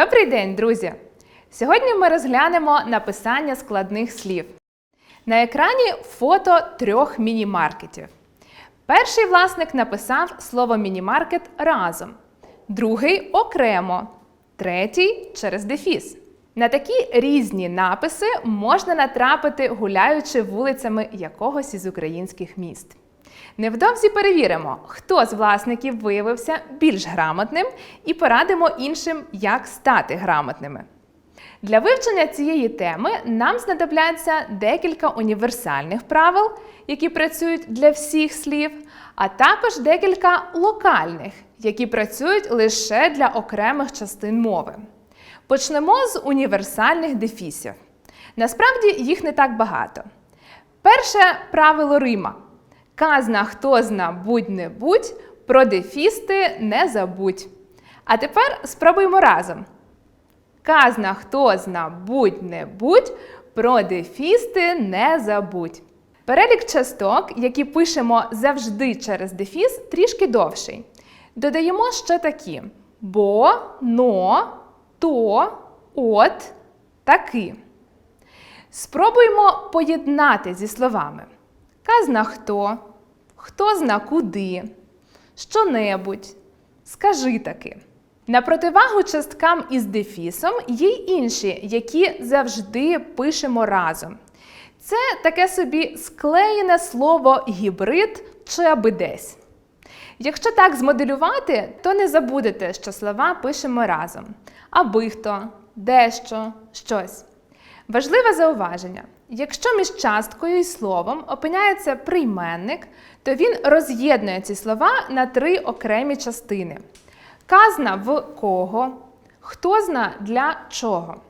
Добрий день, друзі! Сьогодні ми розглянемо написання складних слів. На екрані фото трьох міні-маркетів. Перший власник написав слово міні-маркет разом, другий окремо, третій через дефіс. На такі різні написи можна натрапити, гуляючи вулицями якогось із українських міст. Невдовзі перевіримо, хто з власників виявився більш грамотним, і порадимо іншим, як стати грамотними. Для вивчення цієї теми нам знадобляться декілька універсальних правил, які працюють для всіх слів, а також декілька локальних, які працюють лише для окремих частин мови. Почнемо з універсальних дефісів. Насправді їх не так багато. Перше правило Рима. Казна хто зна будь-не-будь, про дефісти не забудь. А тепер спробуємо разом. Казна хто зна будь-не-будь, про дефісти не забудь. Перелік часток, які пишемо завжди через дефіс, трішки довший. Додаємо ще такі: бо, но, то, от, таки. Спробуємо поєднати зі словами. Казна хто, хто зна куди, що-небудь, скажи таки. На противагу часткам із дефісом є й інші, які завжди пишемо разом. Це таке собі склеєне слово гібрид чи аби десь. Якщо так змоделювати, то не забудете, що слова пишемо разом. Аби хто, дещо, щось. Важливе зауваження: якщо між часткою і словом опиняється прийменник, то він роз'єднує ці слова на три окремі частини. Казна в кого, хто зна для чого.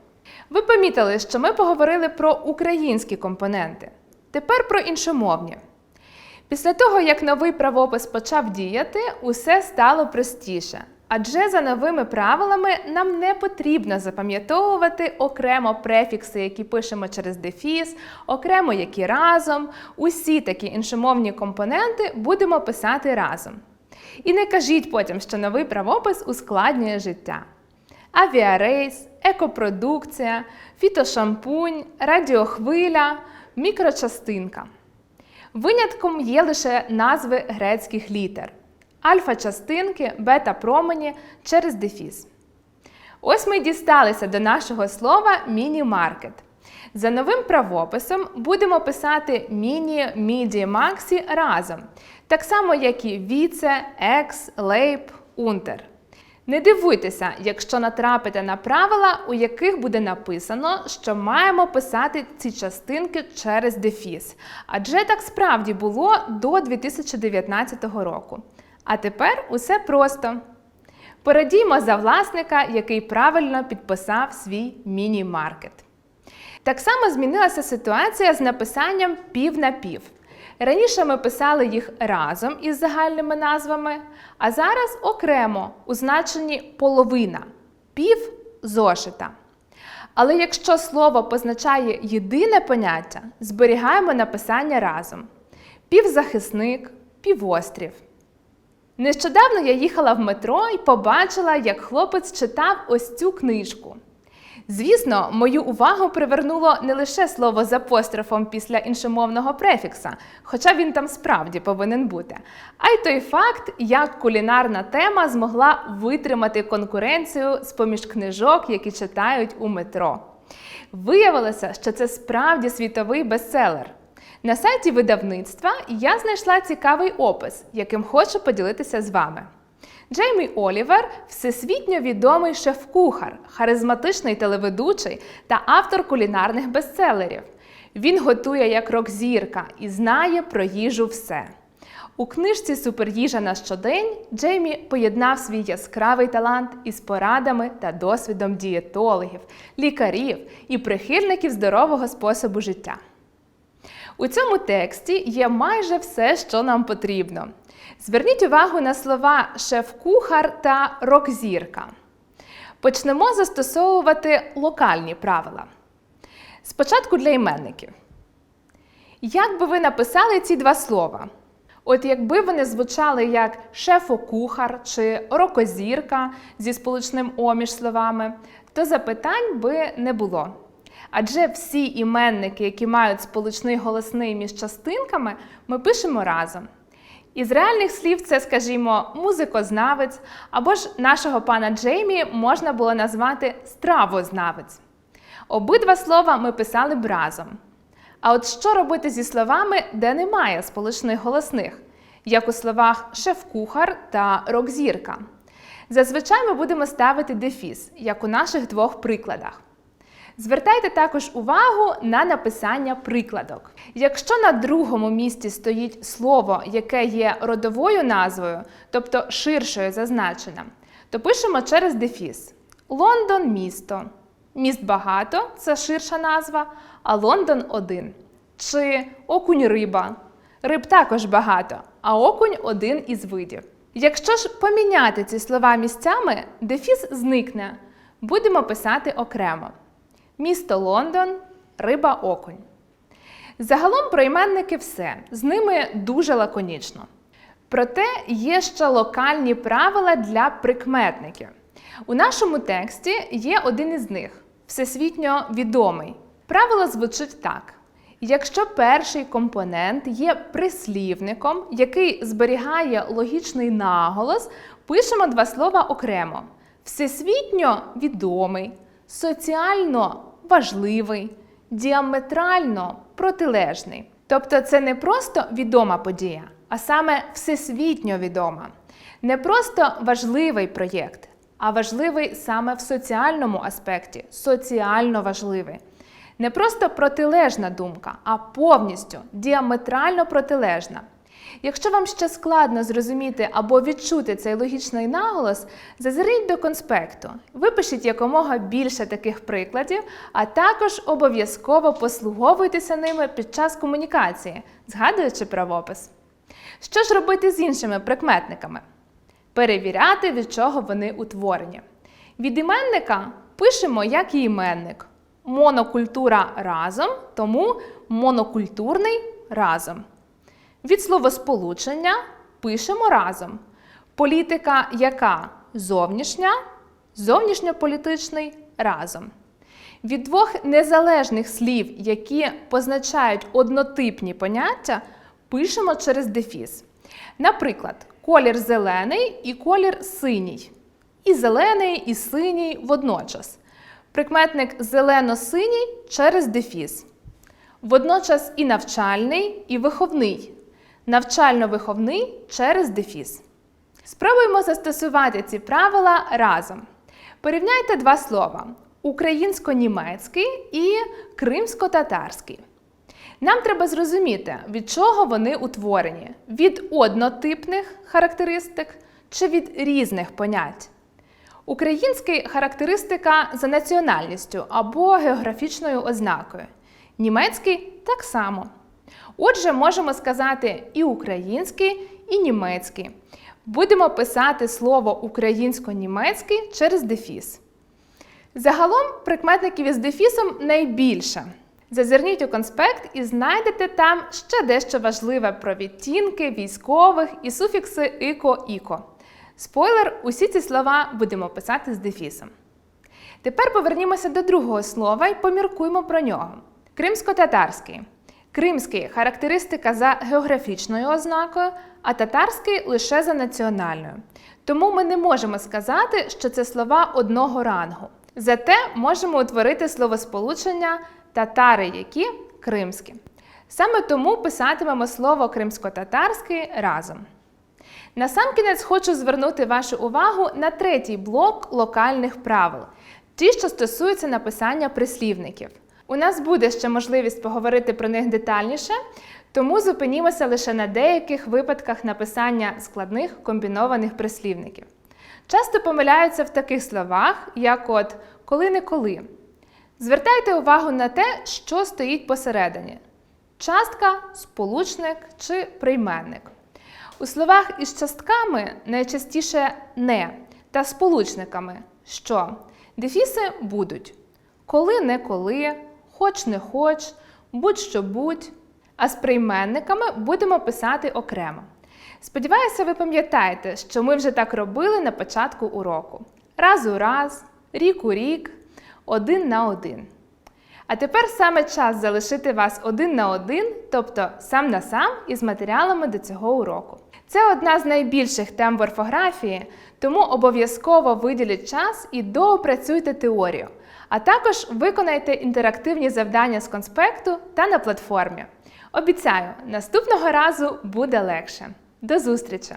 Ви помітили, що ми поговорили про українські компоненти. Тепер про іншомовні. Після того, як новий правопис почав діяти, усе стало простіше. Адже за новими правилами нам не потрібно запам'ятовувати окремо префікси, які пишемо через дефіс, окремо які разом. Усі такі іншомовні компоненти будемо писати разом. І не кажіть потім, що новий правопис ускладнює життя. Авіарейс, екопродукція, фітошампунь, радіохвиля, мікрочастинка. Винятком є лише назви грецьких літер альфа-частинки, бета-промені через дефіс. Ось ми дісталися до нашого слова міні-маркет. За новим правописом будемо писати міні, міді, максі разом, так само, як і віце, екс, лейб, унтер. Не дивуйтеся, якщо натрапите на правила, у яких буде написано, що маємо писати ці частинки через дефіс. Адже так справді було до 2019 року. А тепер усе просто. Порадімо за власника, який правильно підписав свій міні-маркет. Так само змінилася ситуація з написанням пів на пів. Раніше ми писали їх разом із загальними назвами, а зараз окремо у значенні половина пів зошита. Але якщо слово позначає єдине поняття, зберігаємо написання разом: півзахисник, півострів. Нещодавно я їхала в метро і побачила, як хлопець читав ось цю книжку. Звісно, мою увагу привернуло не лише слово з апострофом після іншомовного префікса, хоча він там справді повинен бути, а й той факт, як кулінарна тема змогла витримати конкуренцію з поміж книжок, які читають у метро. Виявилося, що це справді світовий бестселер. На сайті видавництва я знайшла цікавий опис, яким хочу поділитися з вами. Джеймі Олівер всесвітньо відомий шеф-кухар, харизматичний телеведучий та автор кулінарних бестселерів. Він готує як рок-зірка і знає про їжу все. У книжці Суперїжа на щодень Джеймі поєднав свій яскравий талант із порадами та досвідом дієтологів, лікарів і прихильників здорового способу життя. У цьому тексті є майже все, що нам потрібно. Зверніть увагу на слова шеф-кухар та рок-зірка. Почнемо застосовувати локальні правила. Спочатку для іменників. Як би ви написали ці два слова? От якби вони звучали як шефо-кухар чи рокозірка зі сполучним о між словами, то запитань би не було. Адже всі іменники, які мають сполучний голосний між частинками, ми пишемо разом. Із реальних слів це, скажімо, музикознавець або ж нашого пана Джеймі можна було назвати стравознавець. Обидва слова ми писали б разом. А от що робити зі словами, де немає сполучних голосних, як у словах шеф-кухар та рок-зірка? Зазвичай ми будемо ставити дефіс, як у наших двох прикладах. Звертайте також увагу на написання прикладок. Якщо на другому місці стоїть слово, яке є родовою назвою, тобто ширшою за значенням, то пишемо через дефіс. Лондон місто. Міст багато це ширша назва, а Лондон один. Чи окунь риба. Риб також багато, а окунь один із видів. Якщо ж поміняти ці слова місцями, дефіс зникне. Будемо писати окремо. Місто Лондон, риба окунь. Загалом про іменники все. З ними дуже лаконічно. Проте є ще локальні правила для прикметників. У нашому тексті є один із них всесвітньо відомий. Правило звучить так: якщо перший компонент є прислівником, який зберігає логічний наголос, пишемо два слова окремо: всесвітньо відомий, соціально важливий, діаметрально протилежний. Тобто це не просто відома подія, а саме всесвітньо відома. Не просто важливий проєкт, а важливий саме в соціальному аспекті, соціально важливий. Не просто протилежна думка, а повністю діаметрально протилежна. Якщо вам ще складно зрозуміти або відчути цей логічний наголос, зазиріть до конспекту, випишіть якомога більше таких прикладів, а також обов'язково послуговуйтеся ними під час комунікації, згадуючи правопис. Що ж робити з іншими прикметниками? Перевіряти, від чого вони утворені. Від іменника пишемо як і іменник. Монокультура разом, тому монокультурний разом. Від словосполучення пишемо разом. Політика яка зовнішня, зовнішньополітичний разом. Від двох незалежних слів, які позначають однотипні поняття, пишемо через дефіс. Наприклад, колір зелений і колір синій. І зелений, і синій водночас. Прикметник зелено-синій через дефіс. Водночас і навчальний, і виховний. Навчально-виховний через дефіс. Спробуємо застосувати ці правила разом. Порівняйте два слова: українсько-німецький і кримсько-татарський. Нам треба зрозуміти, від чого вони утворені: від однотипних характеристик чи від різних понять. Український характеристика за національністю або географічною ознакою. Німецький так само. Отже, можемо сказати і український, і німецький. Будемо писати слово українсько-німецький через дефіс. Загалом прикметників із дефісом найбільше. Зазирніть у конспект і знайдете там ще дещо важливе про відтінки військових і суфікси ико-іко. Спойлер, усі ці слова будемо писати з дефісом. Тепер повернімося до другого слова і поміркуємо про нього. Кримсько-татарський. Кримський характеристика за географічною ознакою, а татарський лише за національною. Тому ми не можемо сказати, що це слова одного рангу. Зате можемо утворити словосполучення татари, які кримські. Саме тому писатимемо слово кримсько-татарський разом. Насамкінець хочу звернути вашу увагу на третій блок локальних правил, ті, що стосуються написання прислівників. У нас буде ще можливість поговорити про них детальніше, тому зупинімося лише на деяких випадках написання складних комбінованих прислівників. Часто помиляються в таких словах, як от коли-не-коли. Звертайте увагу на те, що стоїть посередині: частка, сполучник чи прийменник. У словах із частками найчастіше не та сполучниками що дефіси будуть коли-не коли, хоч не хоч, будь-що будь. а з прийменниками будемо писати окремо. Сподіваюся, ви пам'ятаєте, що ми вже так робили на початку уроку. Раз у раз, рік у рік, один на один. А тепер саме час залишити вас один на один, тобто сам на сам із матеріалами до цього уроку. Це одна з найбільших тем в орфографії, тому обов'язково виділіть час і доопрацюйте теорію, а також виконайте інтерактивні завдання з конспекту та на платформі. Обіцяю, наступного разу буде легше. До зустрічі!